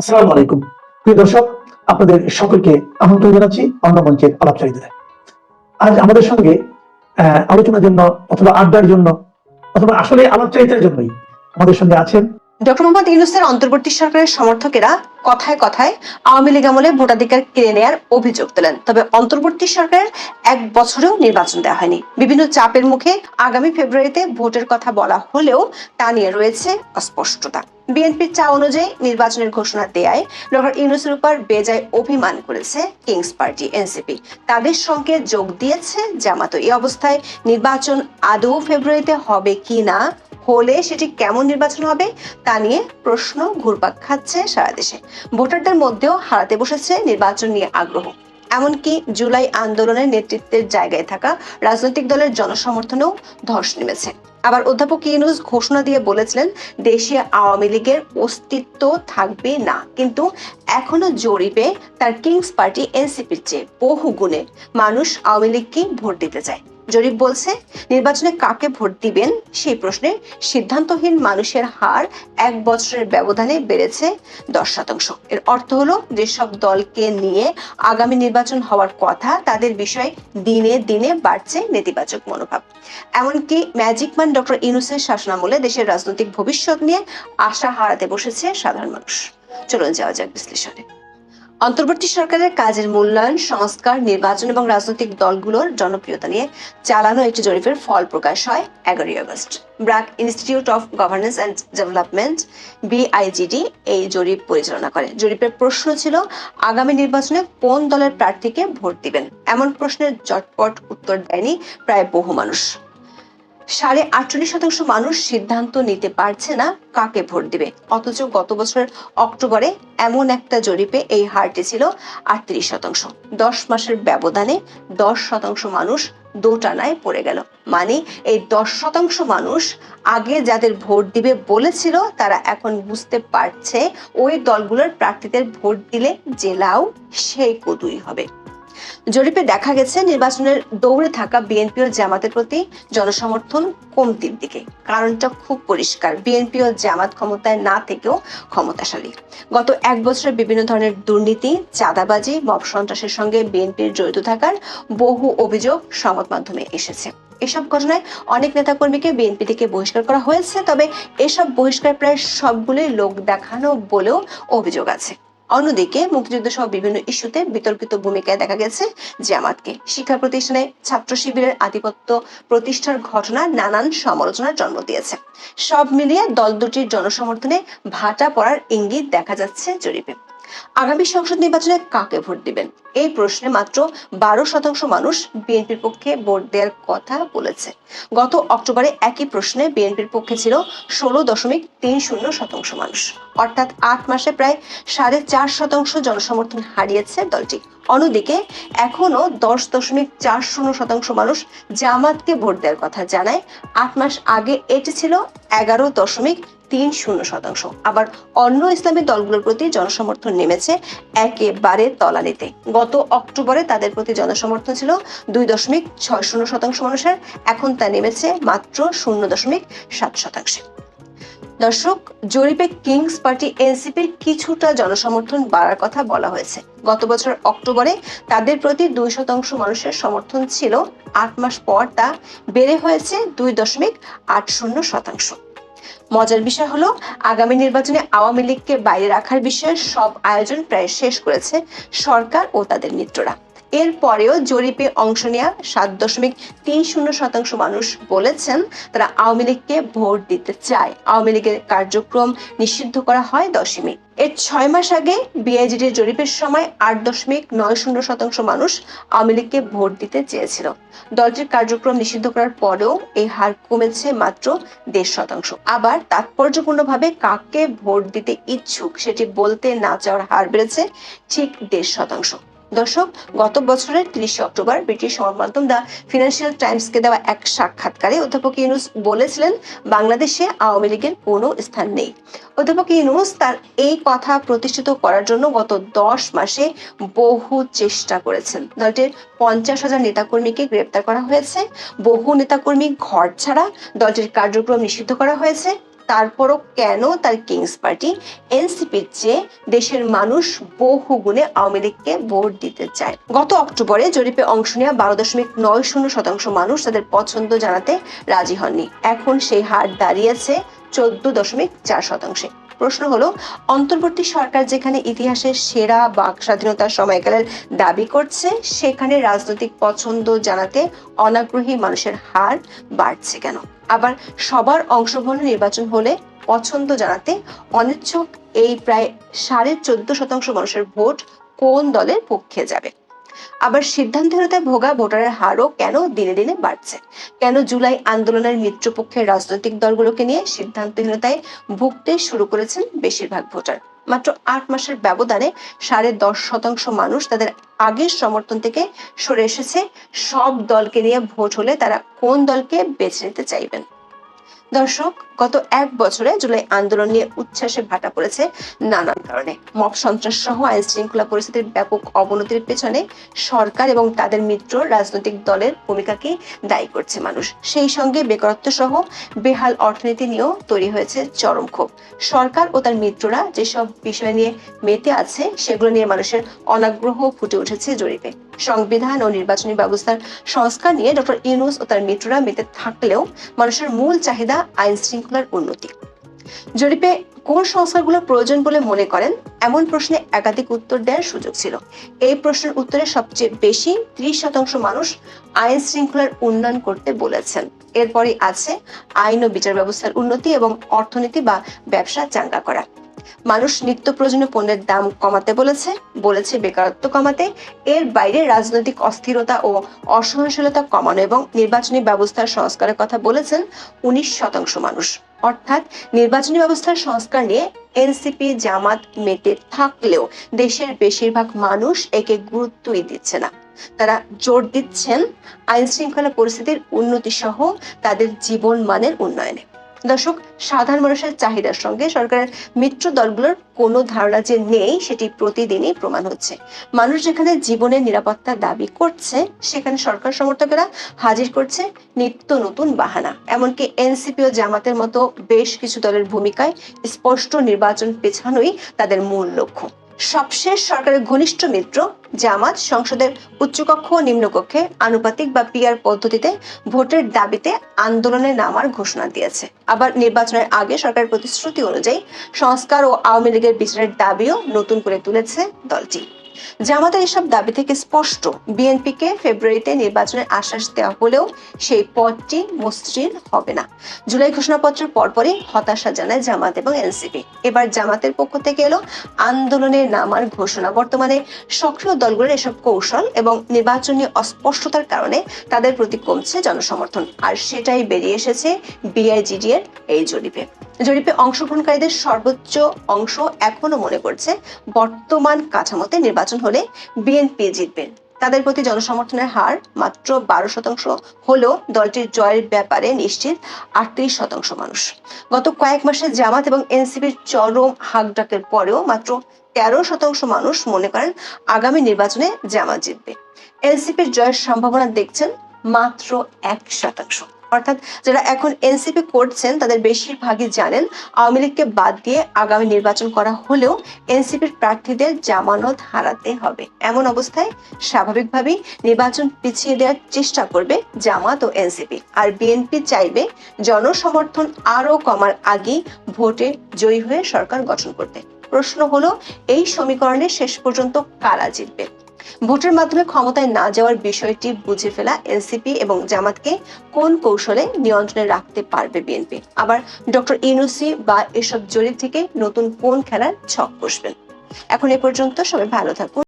আসসালামু আলাইকুম। প্রিয় দর্শক, আপনাদের সকলকে আমন্ত্রণ জানাচ্ছি অন্য মঞ্চের আলাপচারিতায়। আজ আমাদের সঙ্গে আলোচনার জন্য অথবা আড্ডার জন্য, অথবা আসলে আলাপচারিতার জন্যই আমাদের সঙ্গে আছেন ডক্টর মোহাম্মদ ইউনুসের অন্তর্বর্তী সরকারের সমর্থকেরা কথায় কথায় আওয়ামী লীগ আমলে ভোটাধিকার কেড়ে নেয়ার অভিযোগ তোলেন। তবে অন্তর্বর্তী সরকারের এক বছরেও নির্বাচন দেওয়া হয়নি। বিভিন্ন চাপের মুখে আগামী ফেব্রুয়ারিতে ভোটের কথা বলা হলেও তা নিয়ে রয়েছে অস্পষ্টতা। বিএনপির চা অনুযায়ী নির্বাচনের ঘোষণা দেয়ায় ডক্টর ইউনুসের উপর বেজায় অভিমান করেছে কিংস পার্টি, এনসিপি। তাদের সঙ্গে যোগ দিয়েছে জামাত। এই অবস্থায় নির্বাচন আদৌ ফেব্রুয়ারিতে হবে কি না হলে সেটি কেমন নির্বাচন হবে তা নিয়ে প্রশ্ন ঘুরপাক খাচ্ছে সারা দেশে। ভোটারদের মধ্যেও হারাতে বসেছে নির্বাচন নিয়ে আগ্রহ। এমনকি জুলাই আন্দোলনের নেতৃত্বের জায়গায় থাকা রাজনৈতিক দলের জনসমর্থনেও ধস নেমেছে। আবার অধ্যাপক ইউনুস ঘোষণা দিয়ে বলেছিলেন, দেশে আওয়ামী লীগের অস্তিত্ব থাকবে না। কিন্তু এখনও জরিপে তার কিংস পার্টি এনসিপির চেয়ে বহু গুণে মানুষ আওয়ামী লীগকে ভোট দিতে চায়। জরিপ বলছে, নির্বাচনে কাকে ভোট দিবেন সেই প্রশ্নে সিদ্ধান্তহীন মানুষের হার এক বছরের ব্যবধানে বেড়েছে দশ শতাংশ। এর অর্থ হলো, যেসব দলকে নিয়ে আগামী নির্বাচন হওয়ার কথা, তাদের বিষয়ে দিনে দিনে বাড়ছে নেতিবাচক মনোভাব। এমনকি ম্যাজিক ম্যান ডক্টর ইনুসের শাসনামলে দেশের রাজনৈতিক ভবিষ্যৎ নিয়ে আশা হারাতে বসেছে সাধারণ মানুষ। চলুন যাওয়া যাক বিশ্লেষণে। অন্তর্বর্তী সরকারের কাজের মূল্যায়ন, সংস্কার, নির্বাচন এবং রাজনৈতিক দলগুলোর জনপ্রিয়তা নিয়ে চালানো একটি জরিপের ফল প্রকাশ হয় এগারোই August. BRAC institute of governance and development, BIGD, এই জরিপ পরিচালনা করে। জরিপের প্রশ্ন ছিল, আগামী নির্বাচনে কোন দলের প্রার্থীকে ভোট দিবেন? এমন প্রশ্নের জটপট উত্তর দেয়নি প্রায় বহু মানুষ। সাড়ে আটচল্লিশ শতাংশ মানুষ সিদ্ধান্ত নিতে পারছে না কাকে ভোট দিবে। অথচ গত বছরের অক্টোবরে এমন একটা জরিপে এই হারটি ছিল আটত্রিশ শতাংশ। দশ মাসের ব্যবধানে দশ শতাংশ মানুষ দোটানায় পড়ে গেল। মানে এই দশ শতাংশ মানুষ আগে যাদের ভোট দিবে বলেছিল, তারা এখন বুঝতে পারছে ওই দলগুলোর প্রার্থীদের ভোট দিলে জেলাও সেই কদুই হবে। জরিপে দেখা গেছে নির্বাচনের দৌড়ে থাকা বিএনপি ও জামাতের প্রতি জনসমর্থন কমতির দিকে। কারণটা খুব পরিষ্কার। বিএনপি ও জামাত ক্ষমতায় না থেকেও ক্ষমতাশালী। গত এক বছরে বিভিন্ন ধরনের দুর্নীতি, চাঁদাবাজি, মব সন্ত্রাসের সঙ্গে বিএনপির জড়িত থাকার বহু অভিযোগ সংবাদ মাধ্যমে এসেছে। এসব ঘটনায় অনেক নেতাকর্মীকে বিএনপি থেকে বহিষ্কার করা হয়েছে, তবে এসব বহিষ্কার প্রায় সবগুলোই লোক দেখানো বলেও অভিযোগ আছে। অন্যদিকে মুক্তিযুদ্ধ সহ বিভিন্ন ইস্যুতে বিতর্কিত ভূমিকায় দেখা গেছে জামাতকে শিক্ষা প্রতিষ্ঠানে ছাত্র শিবিরের আধিপত্য প্রতিষ্ঠার ঘটনা নানান সমালোচনার জন্ম দিয়েছে। সব মিলিয়ে দল দুটির জনসমর্থনে ভাটা পড়ার ইঙ্গিত দেখা যাচ্ছে জরিপে। আগামী সংসদ নির্বাচনে কাকে ভোট দিবেন? এই প্রশ্নে মাত্র বারো শতাংশ মানুষ বিএনপির পক্ষে ভোট দেওয়ার কথা বলেছে। গত অক্টোবরে একই প্রশ্নে বিএনপির পক্ষে ছিল ষোলো দশমিক তিন শূন্য শতাংশ মানুষ। অর্থাৎ আট মাসে প্রায় সাড়ে চার শতাংশ জনসমর্থন হারিয়েছে দলটি। অন্যদিকে এখনও দশ দশমিক চার শূন্য শতাংশ মানুষ জামাতকে ভোট দেওয়ার কথা জানায়। আট মাস আগে এটি ছিল এগারো দশমিক তিন শূন্য শতাংশ। আবার অন্য ইসলামী দলগুলোর প্রতি জনসমর্থন নেমেছে একেবারে তলানিতে। গত অক্টোবরে তাদের প্রতি জনসমর্থন ছিল দুই দশমিক ছয় শূন্য শতাংশ মানুষের, এখন তা নেমেছে মাত্র শূন্য দশমিক সাত শতাংশে। দর্শক, জরিপে কিংস পার্টি এনসিপির কিছুটা জনসমর্থন বাড়ার কথা বলা হয়েছে। গত বছর অক্টোবরে তাদের প্রতি দুই শতাংশ মানুষের সমর্থন ছিল। আট মাস পর তা বেড়ে হয়েছে দুই দশমিক আট শূন্য শতাংশ। মজার বিষয় হলো, আগামী নির্বাচনে আওয়ামী লীগকে বাইরে রাখার বিষয়ে সব আয়োজন প্রায় শেষ করেছে সরকার ও তাদের মিত্ররা। এরপরেও জরিপে অংশ নেওয়া সাত দশমিক তিন শূন্য শতাংশ মানুষ বলেছেন তারা আওয়ামী লীগকে ভোট দিতে চায়। আওয়ামী লীগের কার্যক্রম নিষিদ্ধ করা হয় দশই মে এর ছয় মাস আগে বিআইজিডির জরিপের সময় আট দশমিক নয় শূন্য শতাংশ মানুষ আওয়ামী লীগকে ভোট দিতে চেয়েছিল। দলটির কার্যক্রম নিষিদ্ধ করার পরেও এই হার কমেছে মাত্র দেড় শতাংশ। আবার তাৎপর্যপূর্ণভাবে কাকে ভোট দিতে ইচ্ছুক সেটি বলতে না চাওয়ার হার বেড়েছে ঠিক দেড় শতাংশ। দর্শক, গত বছরের তিরিশে অক্টোবর ব্রিটিশ সংবাদ মাধ্যম দ্য ফিনান্সিয়াল টাইমসকে দেওয়া এক সাক্ষাৎকারে অধ্যাপক ইউনুস বলেছিলেন, বাংলাদেশে আওয়ামী লীগের কোনো স্থান নেই। অধ্যাপক ইউনুস তার এই কথা প্রতিষ্ঠিত করার জন্য গত দশ মাসে বহু চেষ্টা করেছেন। দলটির পঞ্চাশ হাজার নেতাকর্মীকে গ্রেপ্তার করা হয়েছে। বহু নেতাকর্মী ঘর ছাড়া দলটির কার্যক্রম নিষিদ্ধ করা হয়েছে। তারপরও কেন তার কিংস পার্টি এনসিপির চেয়ে দেশের মানুষ বহু গুণে আওয়ামী লীগকে ভোট দিতে চায়। গত অক্টোবরে জরিপে অংশ নেওয়া বারো দশমিক নয় শূন্য শতাংশ মানুষ তাদের পছন্দ জানাতে রাজি হননি। এখন সেই হার দাঁড়িয়েছে চোদ্দ দশমিক চার শতাংশে। প্রশ্ন হলো, অন্তর্বর্তী সরকার যেখানে ইতিহাসের সেরা বাক স্বাধীনতার সময়কালের দাবি করছে, সেখানে রাজনৈতিক পছন্দ জানাতে অনাগ্রহী মানুষের হার বাড়ছে কেন? আবার সবার অংশগ্রহণে নির্বাচন হলে পছন্দ জানাতে অনিচ্ছুক এই প্রায় সাড়ে চোদ্দ শতাংশ মানুষের ভোট কোন দলের পক্ষে যাবে? আবার সিদ্ধান্তহীনতায় ভোগা ভোটারের হারও কেন দিনে দিনে বাড়ছে? কেন জুলাই আন্দোলনের মিত্রপক্ষের রাজনৈতিক দলগুলোকে নিয়ে সিদ্ধান্তহীনতায় ভুগতে শুরু করেছেন বেশিরভাগ ভোটার? মাত্র আট মাসের ব্যবধানে সাড়ে দশ শতাংশ মানুষ তাদের আগের সমর্থন থেকে সরে এসেছে। সব দলকে নিয়ে ভোট হলে তারা কোন দলকে বেছে নিতে চাইবেন? দর্শক গত এক বছরে জুলাই আন্দোলন নিয়ে উচ্ছ্বাসে ভাটা পড়েছে নানান কারণে। মব সন্ত্রাস সহ আইন শৃঙ্খলা পরিস্থিতির ব্যাপক অবনতির পেছনে সরকার এবং তাদের মিত্র রাজনৈতিক দলের ভূমিকাকে দায়ী করছে মানুষ। সেই সঙ্গে বেকারত্ব সহ বেহাল অর্থনীতি নিয়েও তৈরি হয়েছে চরম ক্ষোভ। সরকার ও তার মিত্ররা যেসব বিষয় নিয়ে মেতে আছে, সেগুলো নিয়ে মানুষের অনাগ্রহ ফুটে উঠেছে জরিপে। সংবিধান ও নির্বাচনী ব্যবস্থার সংস্কার নিয়ে ডক্টর ইউনুস ও তার মিত্ররা মেতে থাকলেও মানুষের মূল চাহিদা আইন শৃঙ্খলার উন্নতি। জরিপে কোন সংস্কারগুলো প্রয়োজন বলে মনে করেন? এমন প্রশ্নে একাধিক উত্তর দেওয়ার সুযোগ ছিল। এই প্রশ্নের উত্তরে সবচেয়ে বেশি ত্রিশ শতাংশ মানুষ আইন শৃঙ্খলার উন্নয়ন করতে বলেছেন। এরপরই আছে আইন ও বিচার ব্যবস্থার উন্নতি এবং অর্থনীতি বা ব্যবসা চাঙ্গা করা। মানুষ নিত্য প্রয়োজনীয় পণ্যের দাম কমাতে বলেছে। বলেছে বেকারত্ব কমাতে। এর বাইরে রাজনৈতিক অস্থিরতা ও অসহনশীলতা কমানো এবং নির্বাচনী ব্যবস্থার সংস্কারের কথা বলেছেন উনিশ শতাংশ মানুষ। অর্থাৎ নির্বাচনী ব্যবস্থার সংস্কার নিয়ে এনসিপি, জামাত মেতে থাকলেও দেশের বেশিরভাগ মানুষ একে গুরুত্বই দিচ্ছে না। তারা জোর দিচ্ছেন আইন শৃঙ্খলা পরিস্থিতির উন্নতি সহ তাদের জীবন মানের উন্নয়নে। দর্শক, সাধারণ মানুষের চাহিদার সঙ্গে সরকারের মিত্র দলগুলোর কোনো ধারণা যে নেই, সেটি প্রতিদিনই প্রমাণ হচ্ছে। মানুষ যেখানে জীবনের নিরাপত্তা দাবি করছে, সেখানে সরকার সমর্থকেরা হাজির করছে নিত্য নতুন বাহানা। এমনকি এনসিপি ও জামাতের মতো বেশ কিছু দলের ভূমিকায় স্পষ্ট নির্বাচন পেছানোই তাদের মূল লক্ষ্য। সবশেষ সরকারের ঘনিষ্ঠ মিত্র জামাত সংসদের উচ্চকক্ষ ও নিম্নকক্ষে আনুপাতিক বা পিআর পদ্ধতিতে ভোটের দাবিতে আন্দোলনে নামার ঘোষণা দিয়েছে। আবার নির্বাচনের আগে সরকারের প্রতিশ্রুতি অনুযায়ী সংস্কার ও আওয়ামী লীগের বিচারের দাবিও নতুন করে তুলেছে দলটি। জামাতের এসব দাবি থেকে স্পষ্ট, বিএনপিকে ফেব্রুয়ারিতে নির্বাচনের আশ্বাস দেওয়া হলেও সেই পথটি মসৃণ হবে না। জুলাই ঘোষণাপত্রের পরপরই হতাশা জানায় জামাত এবং এনসিপি। এবার জামাতের পক্ষ থেকে এলো আন্দোলনে নামার ঘোষণা। বর্তমানে সক্রিয় দলগুলোর এসব কৌশল এবং নির্বাচনী অস্পষ্টতার কারণে তাদের প্রতি কমছে জনসমর্থন। আর সেটাই বেরিয়ে এসেছে বিআইজিডি এর এই জরিপে। জরিপে অংশগ্রহণকারীদের সর্বোচ্চ অংশ এখনও মনে করছে বর্তমান কাঠামোতে নির্বাচন হলে বিএনপি জিতবেন তাদের প্রতি জনসমর্থনের হার মাত্র বারো শতাংশ হলেও দলটির জয়ের ব্যাপারে নিশ্চিত আটত্রিশ শতাংশ মানুষ। গত কয়েক মাসে জামাত এবং এনসিপির চরম হাকডাকের পরেও মাত্র তেরো শতাংশ মানুষ মনে করেন আগামী নির্বাচনে জামাত জিতবে। এনসিপির জয়ের সম্ভাবনা দেখছেন মাত্র এক শতাংশ। অর্থাৎ যারা এখন এনসিপি করছেন, তাদের বেশিরভাগই জানেন, আওয়ামী লীগকে বাদ দিয়ে আগামী নির্বাচন করা হলেও এনসিপির প্রার্থীদের জামানত হারাতে হবে। এমন অবস্থায় স্বাভাবিকভাবেই নির্বাচন পিছিয়ে দেওয়ার চেষ্টা করবে জামাত ও এনসিপি আর বিএনপি চাইবে জনসমর্থন আরও কমার আগেই ভোটে জয়ী হয়ে সরকার গঠন করতে। প্রশ্ন হলো, এই সমীকরণে শেষ পর্যন্ত কারা জিতবে? ভোটের মাধ্যমে ক্ষমতায় না যাওয়ার বিষয়টি বুঝে ফেলা এনসিপি এবং জামাতকে কোন কৌশলে নিয়ন্ত্রণে রাখতে পারবে বিএনপি? আবার ডক্টর ইউনুসি বা এসব জরিপ থেকে নতুন কোন খেলার ছক বসবেন? এখন এ পর্যন্ত সবাই ভালো থাকুন।